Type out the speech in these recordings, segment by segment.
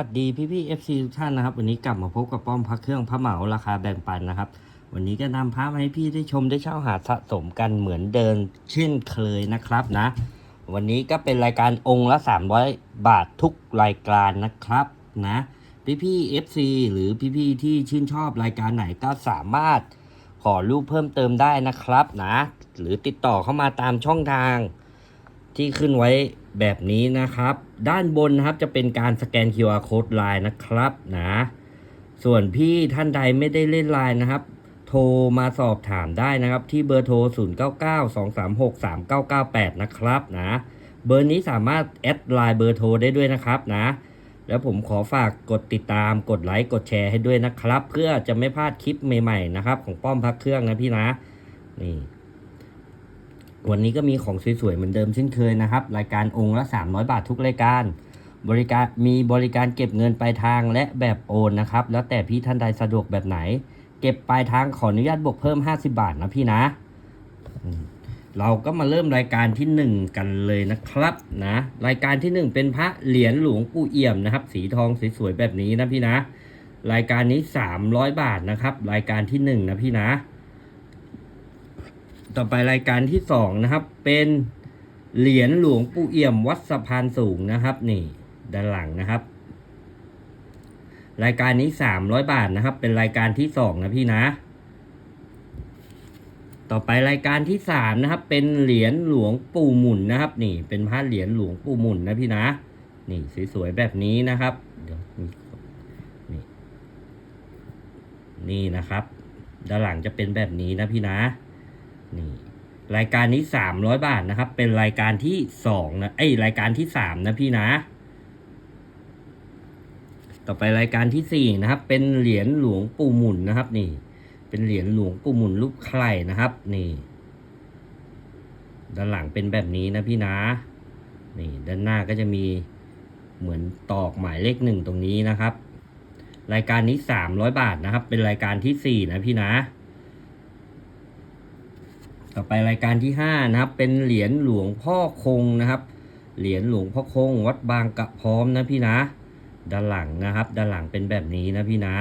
สวัสดีพี่พี่เอฟซีทุกท่านนะครับ วันนี้กลับมาพบกับป้อมพระเครื่องพระเหมาราคาแบ่งปันนะครับ วันนี้ก็นำพระมาให้พี่ได้ชมได้เช่าหาสะสมกันเหมือนเดินเช่นเคยนะครับนะ วันนี้ก็เป็นรายการองค์ละ 300 บาททุกรายการนะครับนะพี่พี่เอฟซีหรือพี่พี่ที่ชื่นชอบรายการไหนก็สามารถขอรูปเพิ่มเติมได้นะครับนะ หรือติดต่อเข้ามาตามช่องทางที่ขึ้นไว้แบบนี้นะครับ ด้านบนนะครับจะเป็นการสแกน QR code ไลน์นะครับนะส่วนพี่ท่านใดไม่ได้เล่นไลน์นะครับ โทรมาสอบถามได้นะครับ ที่เบอร์โทร 0992363998 นะครับนะเบอร์นี้สามารถแอดไลน์เบอร์โทรได้ด้วยนะครับนะแล้วผมขอฝากกดติดตามกดไลค์กดแชร์ให้ด้วยนะครับ เพื่อจะไม่พลาดคลิปใหม่ๆนะครับ ของป้อมพักเครื่องนะพี่นะนี่ วันนี้ก็มีของสวยๆเหมือนเดิมเช่นเคยนะครับ รายการองค์ละ 300 บาททุกรายการ บริการมีบริการเก็บเงินปลายทางและแบบโอนนะครับ แล้วแต่พี่ท่านใดสะดวกแบบไหน เก็บปลายทางขออนุญาตบวกเพิ่ม 50 บาทนะพี่นะ เราก็มาเริ่มรายการที่ 1 กันเลยนะครับนะรายการที่ 1 เป็นพระเหรียญหลวงปู่เอี่ยมนะครับ สีทองสวยๆแบบนี้นะพี่นะ รายการนี้ 300 บาทนะครับ รายการที่1นะพี่นะ ต่อไปรายการที่สองนะครับ เป็นเหรียญหลวงปู่เอี่ยมวัดสะพานสูงนะครับ นี่ ด้านหลังนะครับ รายการนี้สามร้อยบาทนะครับ เป็นรายการที่สองนะพี่นะ ต่อไปรายการที่สามนะครับ เป็นเหรียญหลวงปู่หมุนนะครับ นี่ เป็นพระเหรียญหลวงปู่หมุนนะพี่นะ นี่สวยๆแบบนี้นะครับเดี๋ยวนี่นี่นะครับ ด้านหลังจะเป็นแบบนี้นะพี่นะ นี่รายการนี้สามร้อยบาทนะครับ เป็นรายการที่สองนะเอ้ยรายการที่สามนะพี่นะ ต่อไปรายการที่สี่นะครับ เป็นเหรียญหลวงปู่หมุนนะครับ นี่ เป็นเหรียญหลวงปู่หมุนรูปไข่นะครับ นี่ด้านหลังเป็นแบบนี้นะพี่นะ นี่ด้านหน้าก็จะมีเหมือนตอกหมายเลขหนึ่งตรงนี้นะครับ รายการนี้สามร้อยบาทนะครับ เป็นรายการที่สี่นะพี่นะ ต่อไปรายการที่ห้านะครับ เป็นเหรียญหลวงพ่อคงนะครับ เหรียญหลวงพ่อคง วัดบางกระพร้อมนะพี่นะ ด้านหลังนะครับ ด้านหลังเป็นแบบนี้นะพี่นะ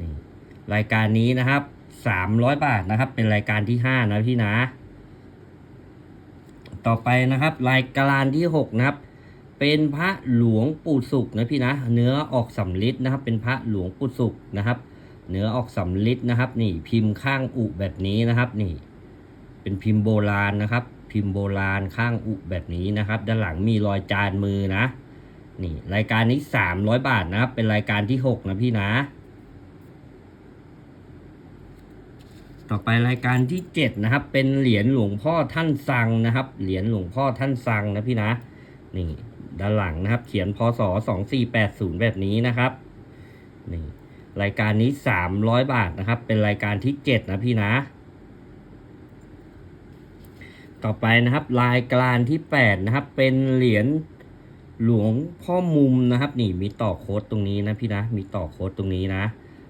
นี่รายการนี้นะครับสามร้อยบาทนะครับ เป็นรายการที่ห้านะพี่นะ ต่อไปนะครับ รายการที่หกนะครับ เป็นพระหลวงปู่สุกนะพี่นะ เนื้อออกสำลิดนะครับ เป็นพระหลวงปู่สุกนะครับ เนื้อออกสำลิดนะครับ นี่พิมพ์ข้างอุแบบนี้นะครับ นี่ เป็นพิมพ์โบราณนะครับ พิมพ์โบราณข้างอุแบบนี้นะครับ ด้านหลังมีรอยจานมือนะนี่รายการนี้สามร้อยบาทนะครับ เป็นรายการที่หกนะพี่นะ ต่อไปรายการที่เจ็ดนะครับ เป็นเหรียญหลวงพ่อท่านสังนะครับ เหรียญหลวงพ่อท่านสังนะพี่นะ นี่ด้านหลังนะครับ เขียนพศสองสี่แปดศูนย์แบบนี้นะครับนี่รายการนี้สามร้อยบาทนะครับ เป็นรายการที่เจ็ดนะพี่นะ ต่อไปนะครับรายการที่แปดนะครับ เป็นเหรียญหลวงพ่อมุมนะครับ นี่มีต่อโค้ดตรงนี้นะพี่นะมีต่อโค้ดตรงนี้นะ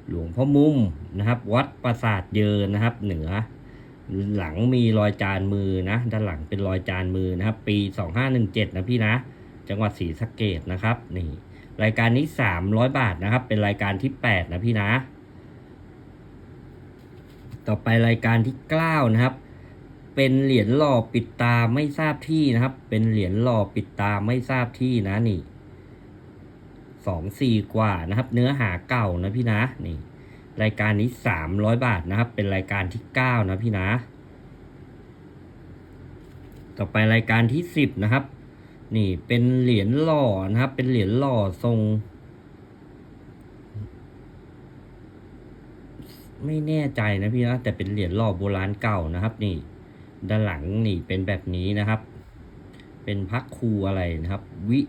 หลวงพ่อมุมนะครับ วัดปราสาทเยินนะครับ เหนือ หลังมีรอยจานมือนะ ด้านหลังเป็นรอยจานมือนะครับ ปีสองห้าหนึ่งเจ็ดนะพี่นะ จังหวัดศรีสะเกดนะครับนี่รายการนี้สามร้อยบาทนะครับ เป็นรายการที่แปดนะพี่นะ ต่อไปรายการที่เก้านะครับ เป็นเหรียญหล่อปิดตาไม่ทราบที่นะครับ เป็นเหรียญหล่อปิดตาไม่ทราบที่นะนี่สองสี่กว่านะครับ เนื้อหาเก่านะพี่นะนี่ รายการนี้สามร้อยบาทนะครับ เป็นรายการที่เก้านะพี่นะ ต่อไปรายการที่สิบนะครับ นี่เป็นเหรียญหล่อนะครับ เป็นเหรียญหล่อทรงไม่แน่ใจนะพี่นะแต่เป็นเหรียญหล่อโบราณเก่านะครับนี่ ด้านหลังนี่เป็นแบบนี้นะครับ เป็นพักครูอะไรนะครับ วิ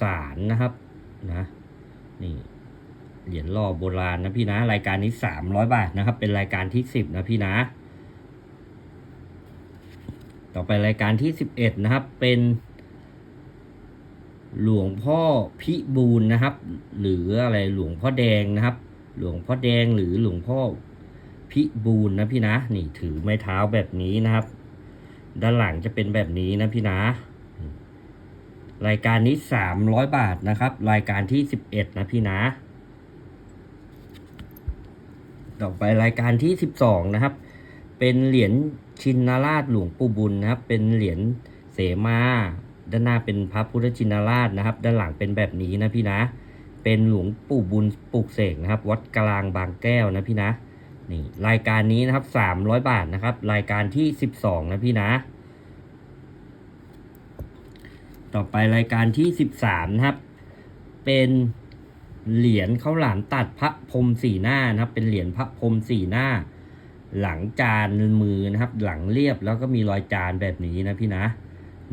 สารนะครับนะนี่เหรียญหล่อโบราณนะพี่นะ รายการนี้สามร้อยบาทนะครับ เป็นรายการที่สิบนะพี่นะ ต่อไปรายการที่สิบเอ็ดนะครับ เป็น หลวงพ่อพิบูลนะครับ หรืออะไรหลวงพ่อแดงนะครับ หลวงพ่อแดงหรือหลวงพ่อ พิบูลนะพี่นะ นี่ถือไม้เท้าแบบนี้นะครับ ด้านหลังจะเป็นแบบนี้นะพี่นะ รายการนี้สามร้อยบาทนะครับ รายการที่สิบเอ็ดนะพี่นะ ต่อไปรายการที่สิบสองนะครับ เป็นเหรียญชินราชหลวงปู่บุญนะครับ เป็นเหรียญเสมาด้านหน้าเป็นพระพุทธชินราชนะครับ ด้านหลังเป็นแบบนี้นะพี่นะ เป็นหลวงปู่บุญปลูกเสกนะครับ วัดกลางบางแก้วนะพี่นะ นี่รายการนี้นะครับสามร้อยบาทนะครับ รายการที่สิบสองนะพี่นะ ต่อไปรายการที่สิบสามนะครับ เป็นเหรียญข้าวหลามตัดพระพรมสี่หน้านะครับ เป็นเหรียญพระพรมสี่หน้า หลังจานมือนะครับ หลังเรียบแล้วก็มีรอยจานแบบนี้นะพี่นะ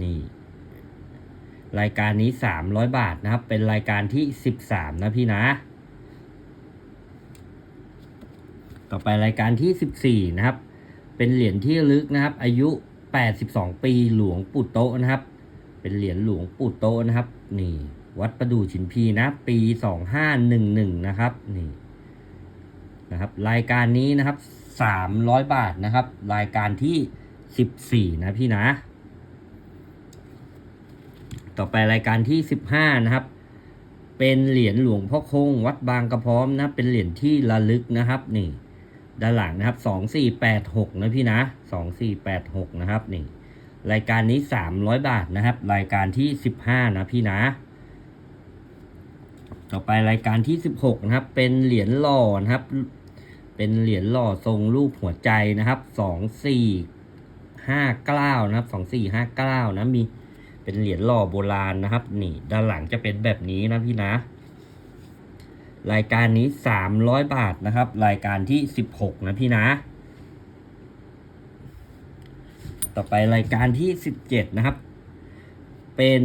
นี่ รายการนี้สามร้อยบาทนะครับ เป็นรายการที่สิบสามนะพี่นะ ต่อไปรายการที่สิบสี่นะครับ เป็นเหรียญที่ลึกนะครับ อายุแปดสิบสองปีหลวงปู่โตนะครับ เป็นเหรียญหลวงปู่โตนะครับ นี่ วัดประดู่ฉินพีนะ ปีสองห้าหนึ่งหนึ่งนะครับ นี่นะครับ รายการนี้นะครับสามร้อยบาทนะครับ รายการที่สิบสี่นะพี่นะ ต่อไปรายการที่สิบห้านะครับเป็นเหรียญหลวงพ่อคงวัดบางกระพร้อมนะ เป็นเหรียญที่ระลึกนะครับนี่ ด้านหลังนะครับสองสี่แปดหกนะพี่นะสองสี่แปดหกนะครับนี่รายการนี้สามร้อยบาทนะครับ รายการที่สิบห้านะพี่นะ ต่อไปรายการที่สิบหกนะครับ เป็นเหรียญหล่อนะครับ เป็นเหรียญหล่อทรงรูปหัวใจนะครับสองสี่ห้าเก้านะครับสองสี่ห้าเก้านะมีเป็นเหรียญหล่อโบราณนะครับ นี่ ด้านหลังจะเป็นแบบนี้นะพี่นะ รายการนี้สามร้อยบาทนะครับ รายการที่สิบหกนะพี่นะ ต่อไปรายการที่สิบเจ็ดนะครับ เป็น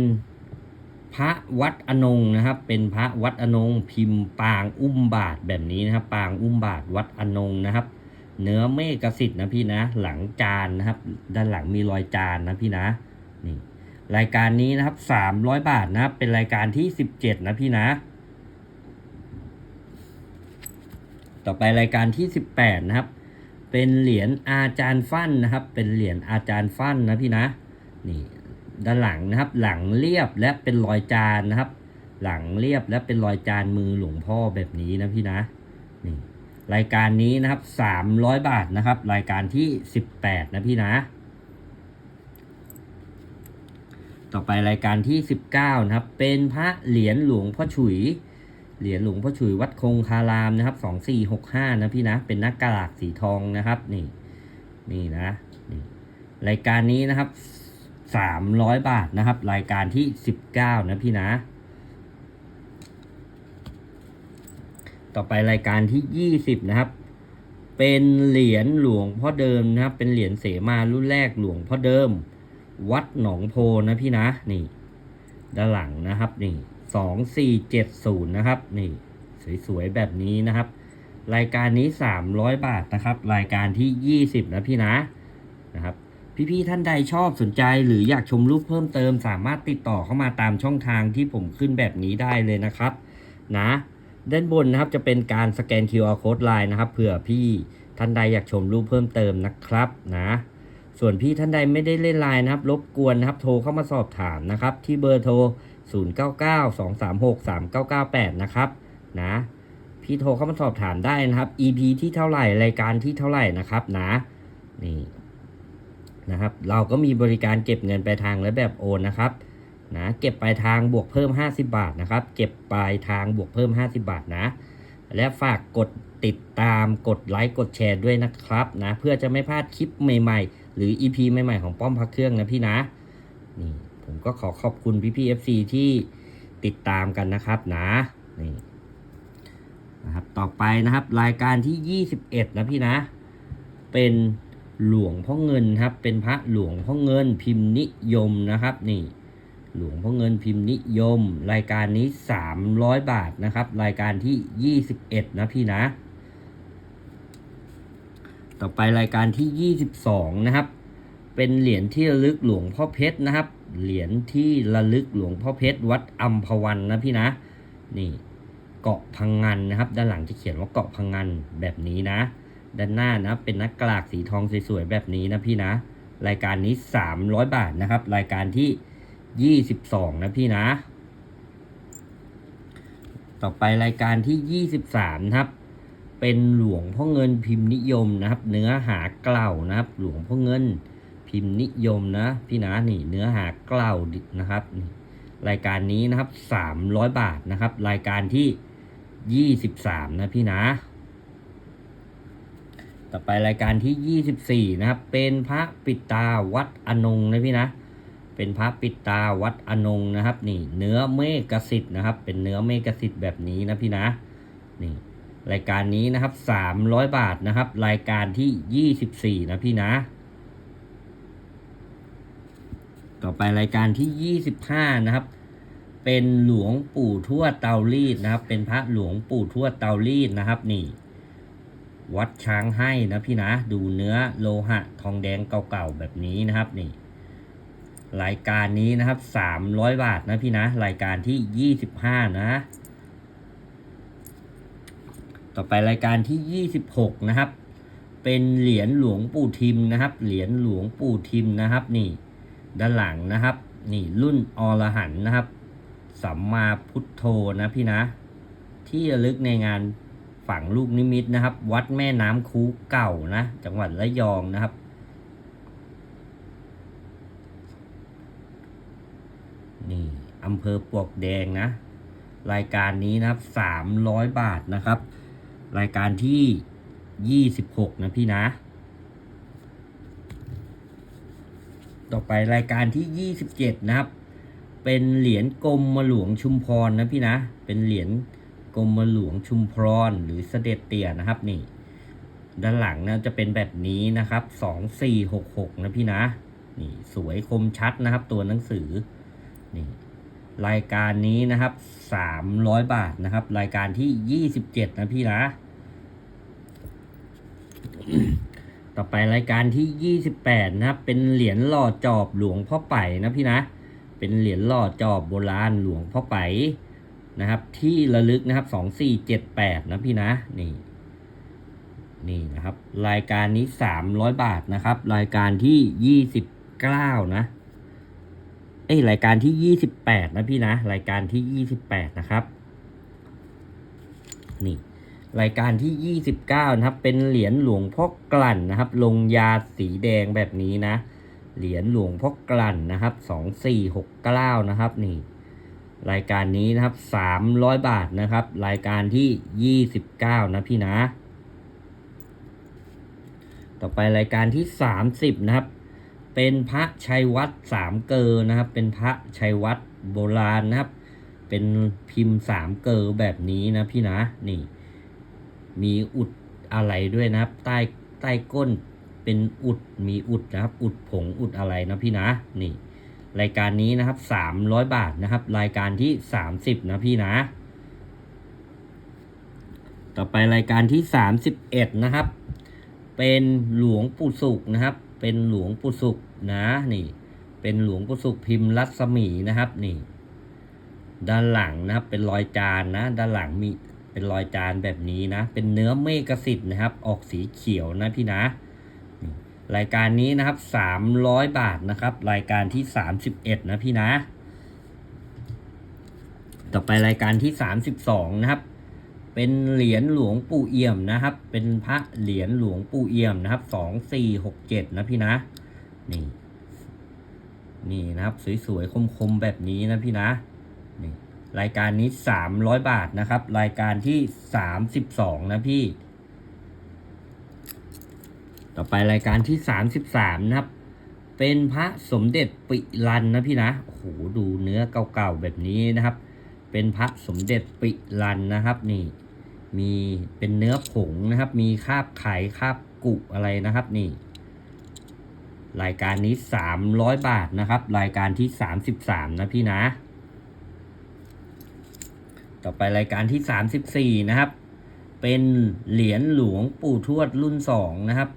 พระวัดอนงนะครับ เป็นพระวัดอนงพิมพ์ปางอุ้มบาทแบบนี้นะครับ ปางอุ้มบาทวัดอนงนะครับ เนื้อเมฆสิทธิ์นะพี่นะ หลังจานนะครับ ด้านหลังมีรอยจานนะพี่นะนี่รายการนี้นะครับสามร้อยบาทนะครับ เป็นรายการที่สิบเจ็ดนะพี่นะ ต่อไปรายการที่สิบแปดนะครับ เป็นเหรียญอาจารย์ฟั่นนะครับ เป็นเหรียญอาจารย์ฟั่นนะพี่นะนี่ด้านหลังนะครับ หลังเรียบและเป็นรอยจานนะครับ หลังเรียบและเป็นรอยจานมือหลวงพ่อแบบนี้นะพี่นะนี่รายการนี้นะครับสามร้อยบาทนะครับ รายการที่สิบแปดนะพี่นะ ต่อไปรายการที่สิบเก้านะครับ เป็นพระเหรียญหลวงพ่อฉุย เหรียญหลวงพ่อฉุยวัดคงคารามนะครับสองสี่หกห้านะพี่นะ เป็นนักกระลากสีทองนะครับ นี่ นี่นะนี่รายการนี้นะครับสามร้อยบาทนะครับ รายการที่สิบเก้านะพี่นะ ต่อไปรายการที่ยี่สิบนะครับ เป็นเหรียญหลวงพ่อเดิมนะครับ เป็นเหรียญเสมารุ่นแรกหลวงพ่อเดิม วัดหนองโพนะพี่นะ นี่ ด้านหลังนะครับนี่ สองสี่เจ็ดศูนย์นะครับ นี่สวยๆแบบนี้นะครับ รายการนี้สามร้อยบาทนะครับ รายการที่ยี่สิบนะพี่นะนะครับพี่ๆท่านใดชอบสนใจหรืออยากชมรูปเพิ่มเติม สามารถติดต่อเข้ามาตามช่องทางที่ผมขึ้นแบบนี้ได้เลยนะครับ นะด้านบนนะครับจะเป็นการสแกน QR code line นะครับเผื่อพี่ท่านใดอยากชมรูปเพิ่มเติมนะครับนะส่วนพี่ท่านใดไม่ได้เล่นไลน์นะครับ รบกวนนะครับโทรเข้ามาสอบถามนะครับ ที่เบอร์โทร 0992363998 นะครับนะพี่โทรเข้ามาสอบถามได้นะครับ EP ที่เท่าไหร่รายการที่เท่าไหร่นะครับนะนี่นะครับ เราก็มีบริการเก็บเงินปลายทางและแบบโอนนะครับนะเก็บปลายทางบวกเพิ่ม 50 บาทนะครับ เก็บปลายทางบวกเพิ่ม 50 บาทนะ และฝากกดติดตามกดไลค์กดแชร์ด้วยนะครับนะเพื่อจะไม่พลาดคลิปใหม่ ๆ หรือ EP ใหม่ ๆ ของป้อมพักเครื่องนะพี่นะนี่ ผมก็ขอขอบคุณพี่พี่ FC ที่ติดตามกันนะครับนะนี่นะครับต่อไปนะครับรายการที่ 21 นะพี่นะ เป็นหลวงพ่อเงินครับ เป็นพระหลวงพ่อเงินพิมพ์นิยมนะครับนี่หลวงพ่อเงินพิมพ์นิยม รายการนี้ 300 บาทนะครับ รายการที่ 21 นะพี่นะ ต่อไปรายการที่ 22 นะครับ เป็นเหรียญที่ระลึกหลวงพ่อเพชรนะครับ เหรียญที่ระลึกหลวงพ่อเพชรวัดอัมพวันนะพี่นะ นี่เกาะพังงันนะครับ ด้านหลังจะเขียนว่าเกาะพังงันแบบนี้นะ ด้านหน้านะเป็นนักกลากสีทองสวยๆแบบนี้นะพี่นะ รายการนี้ 300 บาทนะครับ รายการที่ยี่สิบสองนะพี่นะ ต่อไปรายการที่ยี่สิบสามนะครับ เป็นหลวงพ่อเงินพิมพ์นิยมนะครับ เนื้อหาเกล่านะครับ หลวงพ่อเงิน พิมพ์นิยมนะพี่นะนี่เนื้อหาเกล่าดินะครับนี่รายการนี้นะครับสามร้อยบาทนะครับ รายการที่ยี่สิบสามนะพี่นะ ต่อไปรายการที่ยี่สิบสี่นะครับ เป็นพระปิดตาวัดอนงนะพี่นะ เป็นพระปิดตาวัดอนงนะครับ นี่ เนื้อเมฆสิทธิ์นะครับ เป็นเนื้อเมฆสิทธิ์แบบนี้นะพี่นะนี่รายการนี้นะครับสามร้อยบาทนะครับ รายการที่ยี่สิบสี่นะพี่นะ ต่อไปรายการที่ยี่สิบห้านะครับ เป็นหลวงปู่ทวดเตารีดนะครับ เป็นพระหลวงปู่ทวดเตารีดนะครับนี่วัดช้างให้นะพี่นะดูเนื้อโลหะทองแดงเก่าๆแบบนี้นะครับนี่ รายการนี้นะครับสามร้อยบาทนะพี่นะ รายการที่ยี่สิบห้านะ ต่อไปรายการที่ยี่สิบหกนะครับ เป็นเหรียญหลวงปู่ทิมนะครับ เหรียญหลวงปู่ทิมนะครับนี่ ด้านหลังนะครับ นี่รุ่นอรหันนะครับ สัมมาพุทโธนะพี่นะ ที่ระลึกในงานฝังลูกนิมิตนะครับ วัดแม่น้ำคูเก่านะ จังหวัดระยองนะครับ นี่อำเภอปวกแดงนะ รายการนี้นะครับสามร้อยบาทนะครับ รายการที่ยี่สิบหกนะพี่นะ ต่อไปรายการที่ยี่สิบเจ็ดนะครับ เป็นเหรียญกรมหลวงชุมพรนะพี่นะ เป็นเหรียญกรมหลวงชุมพรหรือเสด็จเตี่ยนะครับนี่ ด้านหลังนะจะเป็นแบบนี้นะครับสองสี่หกหกนะพี่นะ นี่สวยคมชัดนะครับ ตัวหนังสือ นี่รายการนี้นะครับสามร้อยบาทนะครับ รายการที่ยี่สิบเจ็ดนะพี่นะ ต่อไปรายการที่ยี่สิบแปดนะครับ เป็นเหรียญหล่อจอบหลวงพ่อไป่นะพี่นะ เป็นเหรียญหล่อจอบโบราณหลวงพ่อไป่นะครับ ที่ระลึกนะครับสองสี่เจ็ดแปดนะพี่นะ นี่ นี่นะครับ รายการนี้สามร้อยบาทนะครับ รายการที่ยี่สิบเก้านะ เอ้ยรายการที่ยี่สิบแปดนะพี่นะ รายการที่ยี่สิบแปดนะครับ นี่ รายการที่ยี่สิบเก้านะครับ เป็นเหรียญหลวงพ่อกลั่นนะครับ ลงยาสีแดงแบบนี้นะ เหรียญหลวงพ่อกลั่นนะครับสองสี่หกเก้านะครับนี่ รายการนี้นะครับสามร้อยบาทนะครับ รายการที่ยี่สิบเก้านะพี่นะ ต่อไปรายการที่สามสิบนะครับ เป็นพระชัยวัดสามเกอนะครับ เป็นพระชัยวัดโบราณนะครับ เป็นพิมพ์สามเกอแบบนี้นะพี่นะนี่ มีอุดอะไรด้วยนะครับ ใต้ใต้ก้นเป็นอุดมีอุดนะครับ อุดผงอุดอะไรนะพี่นะนี่ รายการนี้นะครับสามร้อยบาทนะครับ รายการที่สามสิบนะพี่นะ ต่อไปรายการที่สามสิบเอ็ดนะครับ เป็นหลวงปู่สุกนะครับ เป็นหลวงปู่สุกนะนี่ เป็นหลวงปู่สุกพิมพ์รัศมีนะครับนี่ ด้านหลังนะครับเป็นรอยจานนะ ด้านหลังมี เป็นรอยจานแบบนี้นะ เป็นเนื้อเมฆสิทธิ์นะครับ ออกสีเขียวนะพี่นะ รายการนี้นะครับสามร้อยบาทนะครับ รายการที่สามสิบเอ็ดนะพี่นะ ต่อไปรายการที่สามสิบสองนะครับ เป็นเหรียญหลวงปู่เอี่ยมนะครับ เป็นพระเหรียญหลวงปู่เอี่ยมนะครับสองสี่หกเจ็ดนะพี่นะ นี่ นี่นะครับ สวยๆ คมๆ แบบนี้นะพี่นะ นี่ รายการนี้สามร้อยบาทนะครับ รายการที่สามสิบสองนะพี่ ต่อไปรายการที่สามสิบสามนะครับ เป็นพระสมเด็จปิรันนะพี่นะ โอ้โห ดูเนื้อเก่าๆแบบนี้นะครับ เป็นพระสมเด็จปิรันนะครับนี่ มีเป็นเนื้อผงนะครับ มีคาบไข่คาบกุอะไรนะครับนี่รายการนี้สามร้อยบาทนะครับ รายการที่สามสิบสามนะพี่นะ ต่อไปรายการที่สามสิบสี่นะครับ เป็นเหรียญหลวงปู่ทวดรุ่นสองนะครับ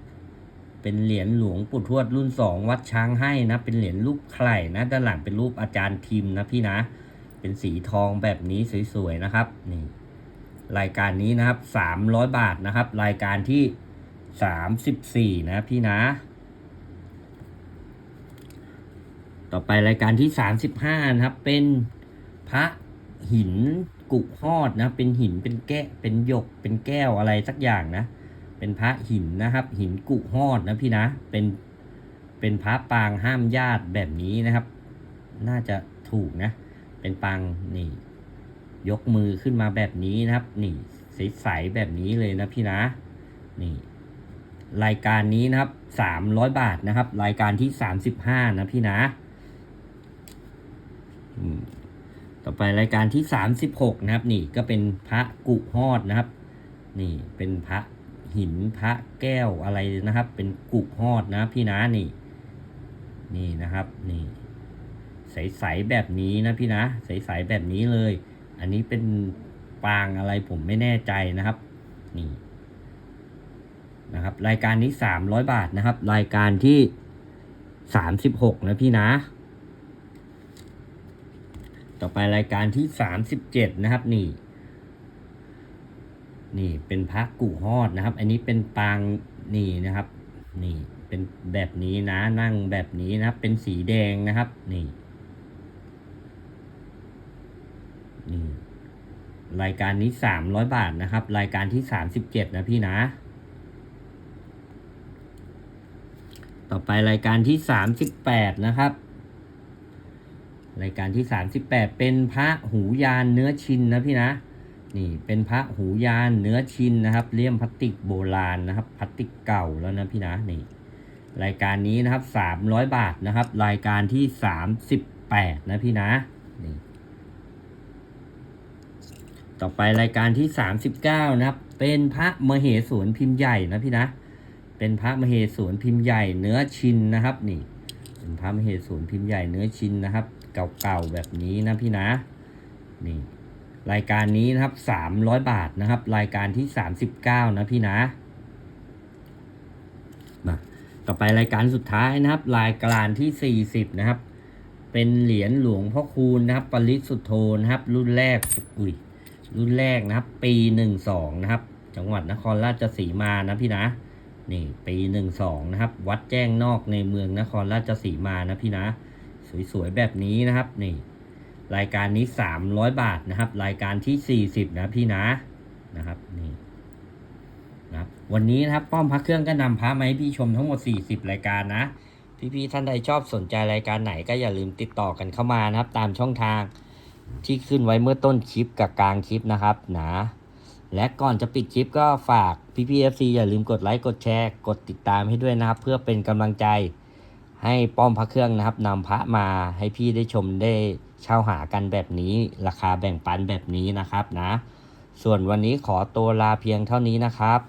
เป็นเหรียญหลวงปู่ทวดรุ่นสองวัดช้างให้นะ เป็นเหรียญรูปไข่นะ ด้านหลังเป็นรูปอาจารย์ทิมนะพี่นะ เป็นสีทองแบบนี้สวยๆนะครับ นี่ รายการนี้นะครับสามร้อยบาทนะครับ รายการที่สามสิบสี่นะพี่นะต่อไปรายการที่สามสิบห้านะครับ เป็นพระหิน กุฮอดนะ เป็นหินเป็นแก้เป็นหยก เป็นแก้วอะไรสักอย่างนะ เป็นพระหินนะครับ หินกุฮอดนะพี่นะ เป็นเป็นพระปางห้ามญาติแบบนี้นะครับ น่าจะถูกนะ เป็นปางนี่ ยกมือขึ้นมาแบบนี้นะครับ นี่ใสๆแบบนี้เลยนะพี่นะ นี่ รายการนี้นะครับสามร้อยบาทนะครับ รายการที่สามสิบห้านะพี่นะ อืม ต่อไปรายการที่สามสิบหกนะครับ นี่ก็เป็นพระกุฮอดนะครับ นี่เป็นพระหินพระแก้วอะไรนะครับ เป็นกุฮอดนะพี่นะนี่ นี่นะครับ นี่ ใสๆแบบนี้นะพี่นะใสๆแบบนี้เลย อันนี้เป็นปางอะไรผมไม่แน่ใจนะครับ นี่นะครับ รายการนี้สามร้อยบาทนะครับ รายการที่สามสิบหกนะพี่นะ ต่อไปรายการที่สามสิบเจ็ดนะครับนี่ นี่เป็นพระกุฮอดนะครับ อันนี้เป็นปางนี่นะครับ นี่เป็นแบบนี้นะนั่งแบบนี้นะครับ เป็นสีแดงนะครับ นี่นี่รายการนี้สามร้อยบาทนะครับ รายการที่สามสิบเจ็ดนะพี่นะ ต่อไปรายการที่สามสิบแปดนะครับ รายการที่สามสิบแปดเป็นพระหูยานเนื้อชินนะพี่นะนี่เป็นพระหูยานเนื้อชินนะครับเลี่ยมพลาสติกโบราณนะครับพลาสติกเก่าแล้วนะพี่นะนี่รายการนี้นะครับสามร้อยบาทนะครับ รายการที่สามสิบแปดนะพี่นะนี่ต่อไปรายการที่สามสิบเก้านะครับ เป็นพระมเหสวนพิมพ์ใหญ่นะพี่นะ เป็นพระมเหสวนพิมพ์ใหญ่เนื้อชินนะครับนี่เป็นพระมเหสวนพิมพ์ใหญ่เนื้อชินนะครับ เก่าๆแบบนี้นะพี่นะนี่รายการนี้นะครับสามร้อยบาทนะครับ รายการที่สามสิบเก้านะพี่นะมาต่อไปรายการสุดท้ายนะครับ รายการที่สี่สิบนะครับ เป็นเหรียญหลวงพ่อคูณนะครับ ปริสุทธโธนะครับ รุ่นแรกอุ้ยรุ่นแรกนะครับ ปีหนึ่งสองนะครับ จังหวัดนครราชสีมานะพี่นะนี่ปีหนึ่งสองนะครับ วัดแจ้งนอกในเมืองนครราชสีมานะพี่นะ สวยๆแบบนี้นะครับนี่ รายการนี้สามร้อยบาทนะครับ รายการที่สี่สิบนะพี่นะนะครับนี่นะครับวันนี้นะครับป้อมพักเครื่องก็นำพระมาให้พี่ชมทั้งหมดสี่สิบรายการนะ พี่ๆท่านใดชอบสนใจรายการไหนก็อย่าลืมติดต่อกันเข้ามานะครับ ตามช่องทางที่ขึ้นไว้เมื่อต้นคลิปกับกลางคลิปนะครับนะและก่อนจะปิดคลิปก็ฝากพี่พีเอฟซีอย่าลืมกดไลค์กดแชร์ กดติดตามให้ด้วยนะครับ เพื่อเป็นกำลังใจ ให้ป้อมพระเครื่องนะครับนำพระมาให้พี่ได้ชมได้เช่าหากันแบบนี้ ราคาแบ่งปันแบบนี้นะครับนะ ส่วนวันนี้ขอตัวลาเพียงเท่านี้นะครับ